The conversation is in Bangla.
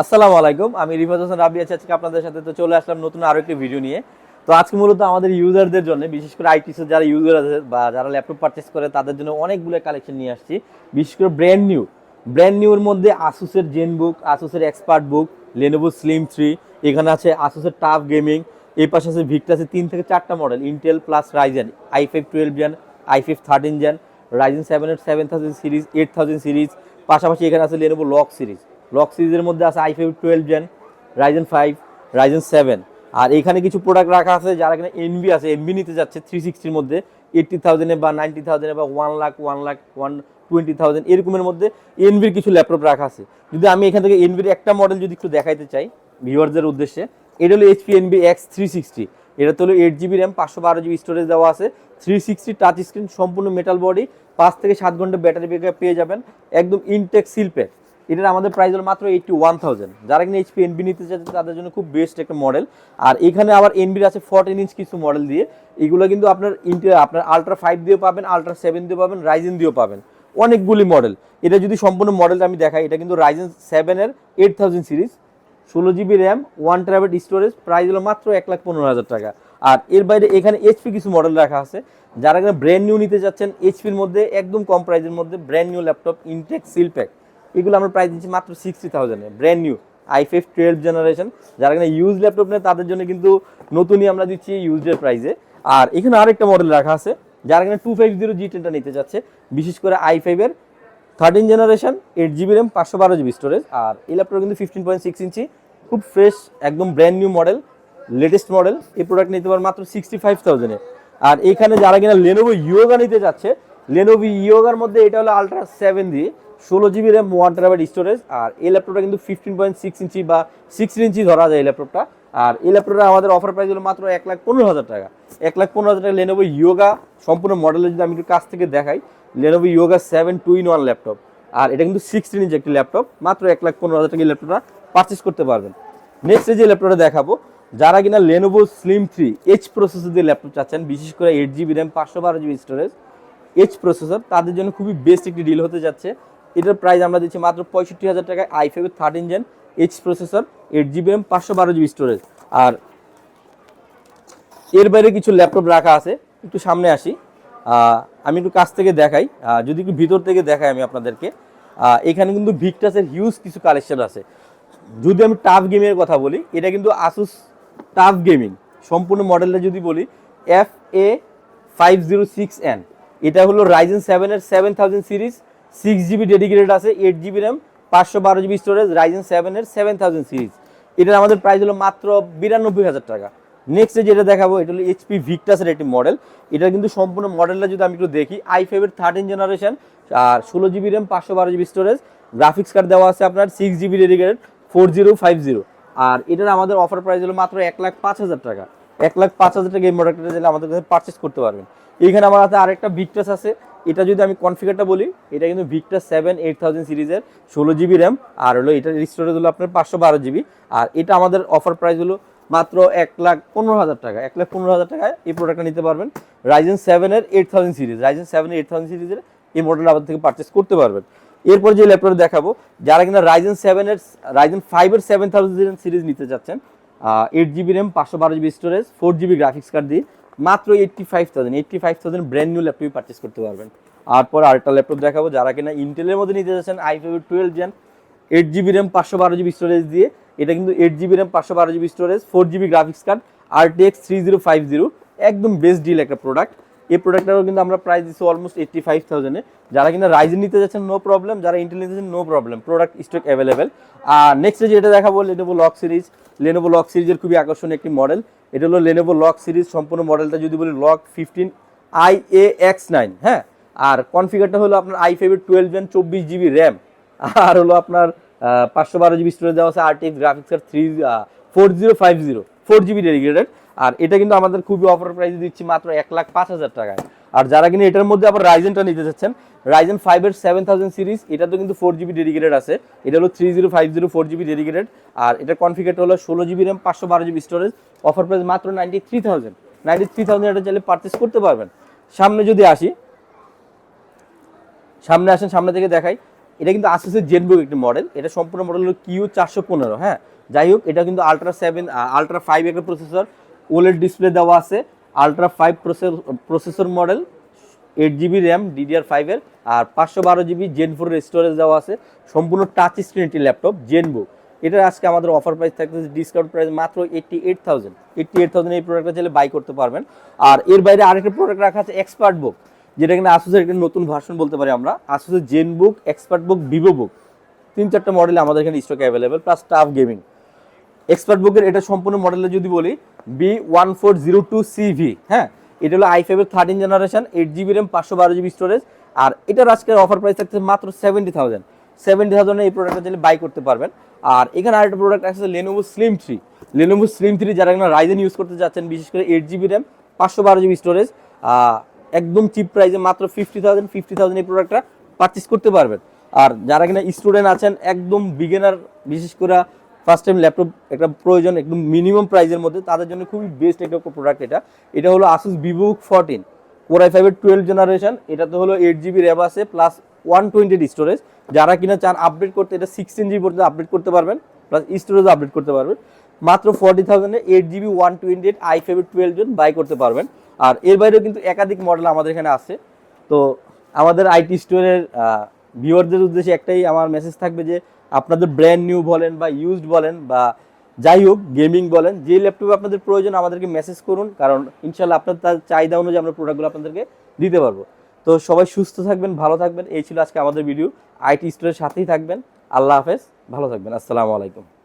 আসসালামু আলাইকুম, আমি রিফাত হোসেন রাবি আছি আজকে আপনাদের সাথে। তো চলে আসলাম নতুন আরও একটি ভিডিও নিয়ে। তো আজকে মূলত আমাদের ইউজারদের জন্য, বিশেষ করে আইটিসি যারা ইউজার আছে বা যারা ল্যাপটপ পারচেস করে, তাদের জন্য অনেকগুলো কালেকশন নিয়ে আসছি। বিশেষ করে ব্র্যান্ড নিউ ব্র্যান্ড নিউর মধ্যে আসুসের জেন বুক আসুসের এক্সপার্ট বুক লেনোভো স্লিম থ্রি এখানে আছে আসুসের টাফ গেমিং এই পাশে আছে ভিক্টাসের তিন থেকে চারটা model Intel plus Ryzen i five twelve gen i five thirteen gen Ryzen সেভেনের seven thousand series eight thousand series পাশাপাশি এখানে আছে লেনোভো লক সিরিজ লক সিরিজের মধ্যে আছে i five twelve gen Ryzen five Ryzen seven আর এখানে কিছু প্রোডাক্ট রাখা আছে যারা এখানে এনবি আছে এনবি নিতে যাচ্ছে থ্রি সিক্সটির মধ্যে। এইট্টি থাউজেন্ডে বা নাইনটি থাউজেন্ডে বা one lakh one lakh one twenty thousand এরকমের মধ্যে এনবির কিছু ল্যাপটপ রাখা আছে। যদি আমি এখান থেকে এনবির একটা মডেল যদি একটু দেখাইতে চাই ভিউয়ারদের উদ্দেশ্যে, এটা হলো HP Envy x three sixty এটা তো হলো এইট জিবি র্যাম পাঁচশো বারো জিবি স্টোরেজ দেওয়া আছে। থ্রি সিক্সটি টাচ স্ক্রিন সম্পূর্ণ মেটাল বডি পাঁচ থেকে সাত ঘণ্টা ব্যাটারি ব্যাকআপ পেয়ে যাবেন। একদম ইনটেক সিলপ্যাক এটার আমাদের প্রাইস হলো মাত্র এইটটি ওয়ান থাউজেন্ড যারা কিনা এইচপি এনবি নিতে চাচ্ছে তাদের জন্য খুব বেস্ট একটা মডেল আর এখানে আবার এনবির আছে ফোরটিন ইঞ্চ কিছু মডেল দিয়ে। এগুলো কিন্তু আপনার ইন্টে আপনার আলট্রা ফাইভ দিয়েও পাবেন আলট্রা সেভেন দিয়েও পাবেন রাইজেন দিয়েও পাবেন। অনেকগুলি মডেল এটা যদি সম্পূর্ণ মডেলটা আমি দেখাই, এটা কিন্তু রাইজেন সেভেনের এইট থাউজেন্ড সিরিজ ষোলো GB RAM one terabyte storage price হলো মাত্র এক লাখ পনেরো হাজার টাকা। আর এর বাইরে এখানে এইচপি কিছু মডেল রাখা আছে। যারা এখানে ব্র্যান্ড নিউ নিতে যাচ্ছেন এইচপির মধ্যে, একদম কম প্রাইসের মধ্যে brand new laptop intact seal pack এগুলো আমরা প্রাইস দিচ্ছি মাত্র sixty থাউজেন্ডে brand new i five twelve generation যারা এখানে ইউজ ল্যাপটপ নেয়, তাদের জন্য কিন্তু নতুনই আমরা দিচ্ছি ইউজের প্রাইসে আর এখানে আরেকটা মডেল রাখা আছে, যারা এখানে টু ফাইভ জিরো জি টেনটা নিতে যাচ্ছে বিশেষ করে আই ফাইভের thirteen generation eight GB RAM পাঁচশো বারো জিবি স্টোরেজ আর এই ল্যাপটপ কিন্তু ফিফটিন পয়েন্ট সিক্স ইঞ্চি খুব ফ্রেশ একদম brand new model latest model এই প্রোডাক্ট নিতে পারেন মাত্র সিক্সটি ফাইভ থাউজেন্ডে আর এখানে যারা কিনা লেনোভো ইয়োগা নিতে যাচ্ছে লেনোভো ইয়োগার মধ্যে এটা হলো আলট্রা সেভেন দিয়ে ষোলো GB RAM one terabyte storage আর এই ল্যাপটপটা কিন্তু ফিফটিন পয়েন্ট সিক্স ইঞ্চি বা সিক্সটিন ইঞ্চি ধরা যায় এই ল্যাপটপটা আর এই ল্যাপটপটা আমাদের অফার প্রাইস হলো মাত্র এক লাখ পনেরো হাজার টাকা। এক লাখ পনেরো হাজার টাকা লেনোভো ইয়োগা সম্পূর্ণ মডেলের যদি আমি একটু কাছ থেকে দেখাই Lenovo Yoga seven two in one laptop আর এটা কিন্তু সিক্সটিন ইঞ্চি একটি ল্যাপটপ মাত্র এক লাখ পনেরো হাজার টাকা এই ল্যাপটপটা পারচেস করতে পারবেন। নেক্সট যে ল্যাপটপটা দেখাবো, যারা কিনা Lenovo Slim three H processor দিয়ে ল্যাপটপ চাচ্ছেন, বিশেষ করে এইট জিবি র্যাম পাঁচশো বারো জিবি স্টোরেজ এইচ প্রসেসর তাদের জন্য খুবই বেস্ট একটি ডিল হতে যাচ্ছে। এটার প্রাইস আমরা দিচ্ছি মাত্র পঁয়ষট্টি হাজার টাকায় i five thirteen gen H processor eight GB RAM পাঁচশো বারো জিবি স্টোরেজ আর এর বাইরে কিছু ল্যাপটপ রাখা আছে, একটু সামনে আসি। আমি একটু কাছ থেকে দেখাই। যদি একটু ভিতর থেকে দেখাই আমি আপনাদেরকে। এখানে কিন্তু ভিকটাসের হিউজ কিছু কালেকশন আছে। যদি আমি টাফ গেমের কথা বলি, এটা কিন্তু আসুস টাফ গেমিং সম্পূর্ণ মডেলটা যদি বলি F A five zero six N এটা হলো রাইজেন সেভেনের seven thousand series six GB dedicated আছে এইট জিবি র্যাম পাঁচশো বারো জিবি স্টোরেজ রাইজেন সেভেনের সেভেন থাউজেন্ড সিরিজ এটার আমাদের প্রাইস হলো মাত্র বিরানব্বই হাজার টাকা। নেক্সট যেটা দেখাবো, এটা হলো এইচপি ভিক্টাসের একটি মডেল এটা কিন্তু সম্পূর্ণ মডেলটা যদি আমি একটু দেখি আই ফাইভের থার্টিন জেনারেশন আর ষোলো জিবি র্যাম পাঁচশো বারো জিবি স্টোরেজ গ্রাফিক্স কার্ড দেওয়া আছে আপনার six GB dedicated four zero five zero আর এটার আমাদের অফার প্রাইস হলো মাত্র এক লাখ পাঁচ হাজার টাকা। এক লাখ পাঁচ হাজার টাকা এই মডেলটা আমাদের কাছে পারচেস করতে পারবেন। এইখানে আমার হাতে আরেকটা ভিক্টাস আছে এটা যদি আমি কনফিগারটা বলি, এটা কিন্তু ভিক্টাস সেভেন এইট থাউজেন্ড সিরিজের ষোলো জিবি র্যাম, আর হলো এটা স্টোরেজ হলো আপনার পাঁচশো বারো জিবি। আর এটা আমাদের অফার প্রাইস হলো মাত্র এক লাখ পনেরো হাজার টাকা। এক লাখ পনেরো হাজার টাকায় এই প্রোডাক্টটা নিতে পারবেন। রাইজেন সেভেনের eight thousand series Ryzen seven eight thousand সিরিজের এই মডেলটা আমাদের থেকে পারচেস করতে পারবেন। এরপর যে ল্যাপটপ দেখাবো, যারা কিনা রাইজেন সেভেনের রাইজেন ফাইভের সেভেন থাউজেন্ড সিরিজ নিতে চাচ্ছেন এইট জিবি র্যাম পাঁচশো বারো GB storage four GB graphics card দিয়ে মাত্র eighty five thousand eighty five thousand brand new ল্যাপটপই purchase করতে পারবেন। আর পর আরেকটা ল্যাপটপ দেখাবো, যারা কিনা ইন্টেলের মধ্যে নিতে চাচ্ছেন i five twelve gen eight GB RAM পাঁচশো বারো জিবি স্টোরেজ দিয়ে, এটা কিন্তু এইট জিবি র্যাম পাঁচশো বারো GB storage four GB graphics card RTX three zero five zero একদম বেস্ট ডিল একটা প্রোডাক্ট এই প্রোডাক্টটারও কিন্তু আমরা প্রাইস দিচ্ছি অলমোস্ট এইট্টি ফাইভ থাউজেন্ডে যারা কিনা রাইজেন নিতে যাচ্ছেন নো প্রবলেম যারা ইন্টেল নিতে যাচ্ছেন no problem product stock available আর নেক্সট যেটা দেখাবো Lenovo LOQ series Lenovo LOQ সিরিজের খুবই আকর্ষণীয় একটি মডেল এটা হলো লেনোভো লক সিরিজ সম্পূর্ণ মডেলটা যদি বলি LOQ fifteen I A X nine হ্যাঁ? আর কনফিগারটা হলো আপনার আই ফাইভের টুয়েলভ জেন চব্বিশ জিবি র্যাম আর হলো আপনার পাঁচশো বারো জিবি স্টোরেজ দেওয়া আছে RTX graphics card three four zero five zero four GB dedicated আর এটা কিন্তু আমাদের খুবই অফার প্রাইস দিচ্ছি মাত্র এক লাখ পাঁচ হাজার টাকায়। আর যারা কিনা এটার মধ্যে আবার রাইজেনটা নিতে চাচ্ছেন রাইজেন ফাইভের সেভেন থাউজেন্ড সিরিজ এটা তো কিন্তু ফোর জিবি ডেডিকেটেড আছে। এটা হলো three zero five zero four GB dedicated আর এটা কনফিগারটা হলো ষোলো জিবি র্যাম পাঁচশো বারো জিবি স্টোরেজ অফার প্রাইস মাত্র ninety three thousand ninety three thousand এটা চাইলে পারচেস করতে পারবেন। সামনে যদি আসি, সামনে আসেন, সামনে থেকে দেখাই, এটা কিন্তু আসুসের জেনবুক একটি মডেল এটা সম্পূর্ণ মডেল হলো কিউ চারশো পনেরো হ্যাঁ? যাই হোক, এটা কিন্তু আলট্রা সেভেন আলট্রা ফাইভ একটা প্রসেসর ওলেড ডিসপ্লে দেওয়া আছে ultra five processor model eight GB RAM DDR ফাইভের আর পাঁচশো বারো জিবি জেন ফোরের স্টোরেজ দেওয়া আছে, সম্পূর্ণ টাচ স্ক্রিন একটি ল্যাপটপ জেনবুক এটার আজকে আমাদের অফার প্রাইস থাকতেছে ডিসকাউন্ট প্রাইস মাত্র eighty eight thousand eighty eight thousand এই প্রোডাক্টটা চাইলে বাই করতে পারবেন। আর এর বাইরে আরেকটা প্রোডাক্ট রাখা আছে এক্সপার্ট বুক যেটা কিনা আসুসের একটা নতুন ভার্সন বলতে পারি আমরা আসুসের জেন বুক এক্সপার্ট বুক ভিভো বুক তিন চারটা মডেল আমাদের এখানে stock available plus TUF gaming expert বুকের এটা সম্পূর্ণ মডেলে যদি বলি B one four zero two C V? এটা হলো আই ফাইভের thirteen generation eight GB RAM পাঁচশো বারো জিবি স্টোরেজ আর এটার আজকের অফার প্রাইস থাকছে মাত্র সেভেন্টি থাউজেন্ড সেভেন্টি থাউজেন্ডে এই প্রোডাক্টটা চাইলে বাই করতে পারবেন। আর এখানে আরেকটা প্রোডাক্ট আছে Lenovo Slim three Lenovo Slim three যারা কিনা রাইজেন ইউজ করতে যাচ্ছেন, বিশেষ করে এইট জিবি র্যাম পাঁচশো বারো জিবি স্টোরেজ একদম চিপ প্রাইসে মাত্র ফিফটি থাউজেন্ড ফিফটি থাউজেন্ড এই প্রোডাক্টটা পারচেস করতে পারবেন। আর যারা কিনা স্টুডেন্ট আছেন, একদম বিগিনার বিশেষ করে ফার্স্ট টাইম ল্যাপটপ একটা প্রয়োজন একদম মিনিমাম প্রাইসের মধ্যে, তাদের জন্য খুবই বেস্ট একটা প্রোডাক্ট এটা। এটা হলো Asus Vivobook fourteen core i ফাইভের টুয়েলভ জেনারেশন এটাতে হলো এইট জিবি র্যাম আছে প্লাস ওয়ান টোয়েন্টি স্টোরেজ যারা কিনা চান আপডেট করতে, এটা সিক্সটিন জিবি পর্যন্ত আপডেট করতে পারবেন প্লাস স্টোরেজ আপডেট করতে পারবেন। মাত্র forty থাউজেন্ডে eight GB one twenty eight i ফাইভের টুয়েলভ জন বাই করতে পারবেন। আর এর বাইরেও কিন্তু একাধিক মডেল আমাদের এখানে আছে। তো আমাদের আইটি স্টোরের ভিউয়ারদের উদ্দেশ্যে একটাই আমার মেসেজ থাকবে যে আপনাদের ব্র্যান্ড নিউ বলেন বা ইউজড বলেন বা যাই হোক গেমিং বলেন, যে ল্যাপটপ আপনাদের প্রয়োজন আমাদেরকে মেসেজ করুন, কারণ ইনশাল্লাহ আপনার তার চাহিদা অনুযায়ী আমরা প্রোডাক্টগুলো আপনাদেরকে দিতে পারব। তো সবাই সুস্থ থাকবেন, ভালো থাকবেন, এই ছিল আজকে আমাদের ভিডিও আইটি স্টোরের সাথেই থাকবেন। আল্লাহ হাফেজ, ভালো থাকবেন। আসসালামু আলাইকুম।